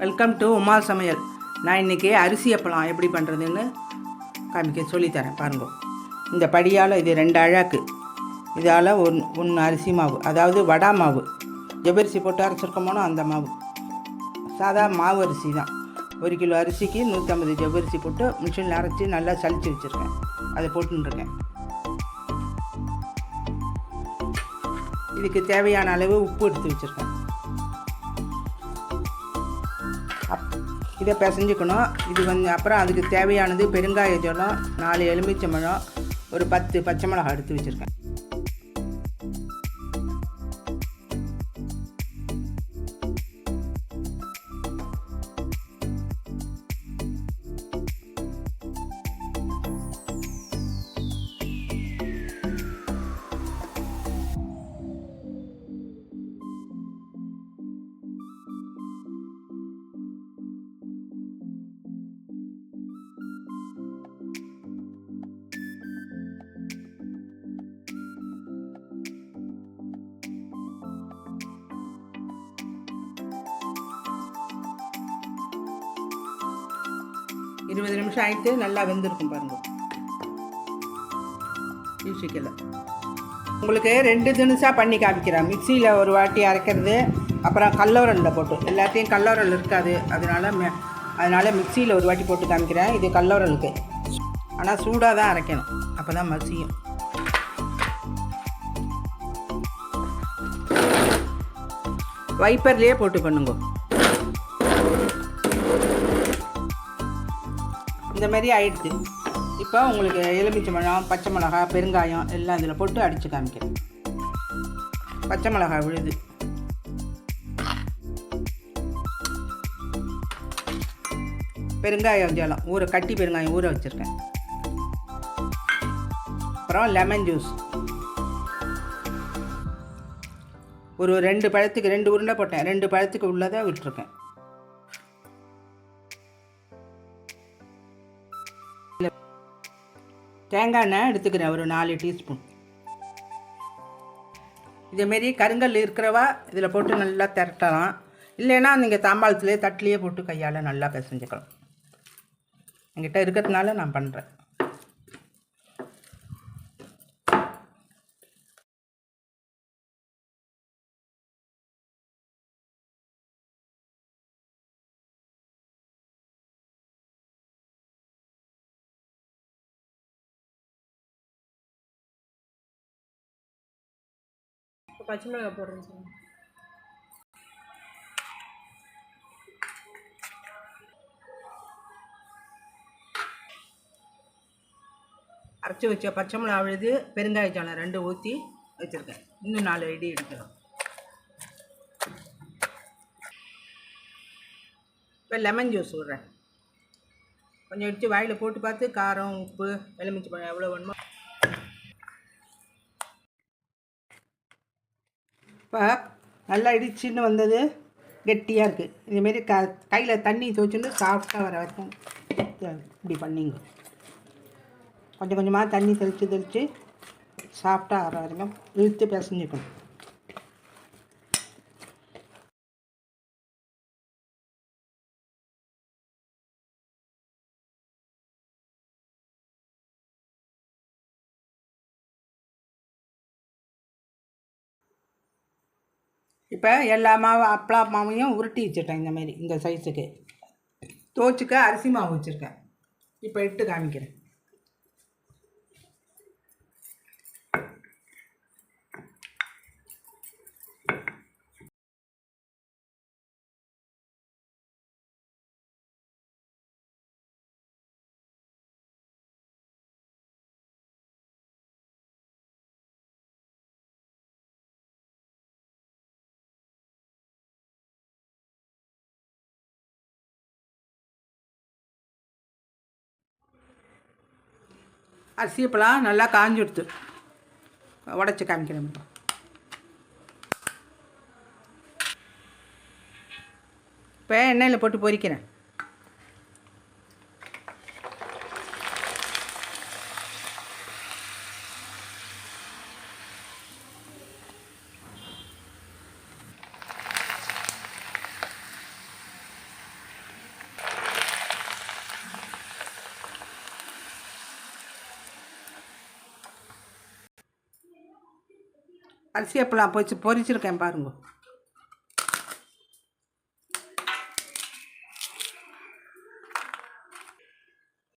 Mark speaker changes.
Speaker 1: Welcome to Uma சமையல் நான் இன்றைக்கி அரிசி அப்பளம் எப்படி பண்ணுறதுன்னு காமிக்க சொல்லித்தரேன் பாருங்க. இந்த படியால் இது ரெண்டு அழாக்கு. இதால் ஒன் ஒன்று அரிசி மாவு. அதாவது வடா மாவு. ஜவ்வரிசி போட்டு அரைச்சிருக்கோமோனோ அந்த மாவு. சாதா மாவு அரிசி தான். ஒரு கிலோ அரிசிக்கு நூற்றம்பது ஜவ்வரிசி போட்டு மிஷினில் அரைச்சி நல்லா சளிச்சு வச்சுருக்கேன். அதை போட்டுருக்கேன் இதுக்கு தேவையான அளவு உப்பு எடுத்து வச்சுருக்கேன். இதை பிசைஞ்சுக்கணும். இது வந்து அப்புறம் அதுக்கு தேவையானது பெருங்காய ஜலம் நாலு எலுமிச்சம்பழம் ஒரு பத்து பச்சை மிளகாய் எடுத்து வச்சுருக்கேன். இருபது நிமிஷம் ஆயிட்டு நல்லா வெந்திருக்கும் பாருங்க. யூசிக்கல. உங்களுக்கு ரெண்டு தினுசாக பண்ணி காமிக்கிறேன். மிக்சியில் ஒரு வாட்டி அரைக்கிறது அப்புறம் கல்லோரலில் போட்டு. எல்லாத்தையும் கல்லோரல் இருக்காது. அதனால மெ அதனால் மிக்சியில் ஒரு வாட்டி போட்டு காமிக்கிறேன். இது கல்லோரலுக்கு. ஆனால் சூடாக தான் அரைக்கணும். அப்போ தான் மசியும். வைப்பர்லேயே போட்டு பண்ணுங்க. இந்த மாதிரி ஆயிடுச்சு. இப்போ உங்களுக்கு எலுமிச்சை பழம் பச்சை மிளகா பெருங்காயம் எல்லாம் இதில் போட்டு அடித்து காமிக்கிறேன். பச்சை மிளகா விழுது. பெருங்காயம் ஜலம் ஊற கட்டி பெருங்காயம் ஊற வச்சுருக்கேன். அப்புறம் லெமன் ஜூஸ் ஒரு ரெண்டு பழத்துக்கு ரெண்டு உருண்டை போட்டேன். ரெண்டு பழத்துக்கு உள்ளதை விட்டுருக்கேன். தேங்காய் எண்ணெய் எடுத்துக்கிறேன் ஒரு நாலு டீஸ்பூன் இதேமாரி கருங்கல் இருக்கிறவா இதில் போட்டு நல்லா திரட்டலாம். இல்லைன்னா நீங்கள் தாம்பாளத்துலேயே தட்டிலேயே போட்டு கையால் நல்லா பிசைஞ்சுக்கலாம். என்கிட்ட இருக்கிறதுனால நான் பண்ணுறேன்
Speaker 2: பச்சை மிளகாய் போடுறேன்னு சொல்லுங்க
Speaker 1: அரைச்சி வச்ச பச்சை மிளகா விழுது பெருங்காய ஜாலம் ரெண்டு ஊற்றி வச்சுருக்கேன். இன்னும் நாலு இடி எடுக்கலாம் இப்போ லெமன் ஜூஸ் விட்றேன் கொஞ்சம் எடுத்து வாயில் போட்டு பார்த்து காரம் உப்பு எலுமிச்சை பழம் எவ்வளோ வேணுமோ இப்போ நல்லா இடிச்சுன்னு வந்தது கெட்டியாக இருக்குது இதுமாரி க கையில் தண்ணி துவச்சுன்னு சாஃப்டாக வர வரைக்கும் இப்படி பண்ணிங்க. கொஞ்சம் கொஞ்சமாக தண்ணி தெளித்து தெளித்து சாஃப்டாக வர வரைக்கும் இழுத்து பிசைஞ்சுக்கணும். இப்போ எல்லா மாவு அப்பளா மாவையும் உருட்டி வச்சுட்டேன் இந்த மாதிரி இந்த சைஸுக்கு தோச்சுக்க அரிசி மாவு வச்சுருக்கேன். இப்போ இட்டு காமிக்கிறேன். அரிசி இப்போலாம் நல்லா காஞ்சுடுத்து உடச்சி காமிக்கிறேன் இப்போ. இப்போ எண்ணெயில் போட்டு பொரிக்கிறேன் அரிசி அப்பளம் பொரிச்சு பொரிச்சிருக்கேன் பாருங்க.